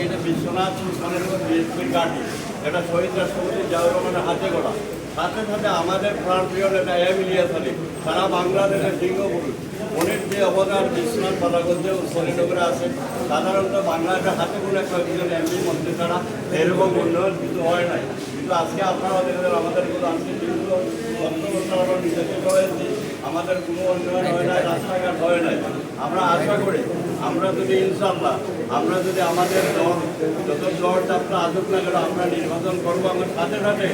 এইটা বিশ্বনাথ সুলতানের বিএনপির গাড়ি এটা শহীদ রাষ্ট্রপতি জিয়াউর রহমানের হাতে গড়া। সাথে সাথে আমাদের প্রাণপ্রিয় নেতা এম ইলিয়াস আলী, সারা বাংলাদেশের সিংহপুরুষ, উনির যে অবদান বিশ্বনাথ বালাগঞ্জে শরীরনগরে আছে, সাধারণত বাংলাদেশের হাতে গুণে কয়েকজন এমপি মন্ত্রী ছাড়া এরকম উন্নয়ন কিছু হয় নাই। কিন্তু আজকে আপনারা দেখলেন আমাদের কিন্তু আজকে কিন্তু আমরা নির্দেশিত হয়েছি আমাদের কোনো উন্নয়ন হয় নাই, রাস্তাঘাট হয় নাই। আমরা আশা করি, আমরা যদি ইনশাল্লাহ আমরা যদি আমাদের দল, যত দল চাপটা আসুক না কেন, আমরা নির্বাচন করব আমার সাথে সাথে।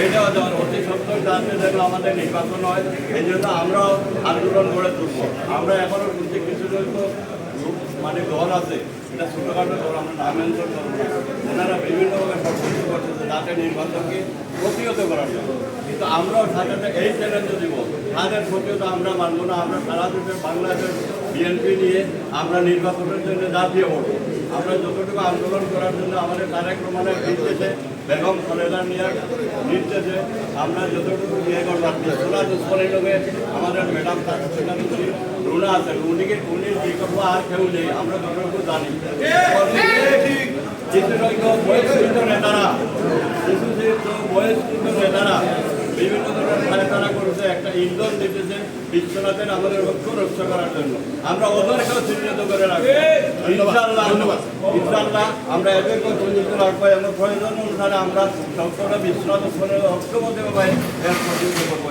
এইটাও যেমন অতি সত্তর জানতে যেন আমাদের নির্বাচন হয়, এই জন্য আমরাও আন্দোলন গড়ে তুলব। আমরা এখনও বুঝছি কিছু গ্রুপ মানে দল আছে, এটা ছোটোখাটো দল, আমরা নাম মেনশন করব না। ওনারা বিভিন্নভাবে সচেষ্ট করতেছে যাতে নির্বাচনকে প্রতিহত করার জন্য। কিন্তু আমরাও সাথে এই চ্যালেঞ্জ দিব। তাদের প্রতিহত আমরা মানবো না। আমরা সারা দেশের বাংলাদেশ বিএনপি নিয়ে আমরা নির্বাচনের জন্য জাতীয় পড়ব আমরা যতটুকু আন্দোলন করার জন্য আমাদের তারেক রহমানের নির্দেশে বেগম খালেদা নিয়ার নির্দেশে আমরা যতটুকু ইয়ে করলাম বিশ্বরা দুষ্করের লোকে আমাদের ম্যাডাম সেখানে রুনা আছে উনিকে উনি কি করব? আর কেউ নেই। আমরা যতটুকু জানি। কিছু সংখ্যক বয়স্কৃত নেতারা নেতারা বিভিন্ন ধরনের ফায়দারা করছে একটা ইন্ধন দিতেছে বিশ্বনাথের আমাদের লক্ষ্য রক্ষা করার জন্য। আমরা ওদেরকেও চিহ্নিত করে রাখব। ইনশাল্লাহ ইনশাল্লাহ আমরা এদেরকেও চিহ্নিত রাখব এবং প্রয়োজন অনুসারে আমরা সবকটা বিশ্বনাথ অক্ষমতে পাই করব।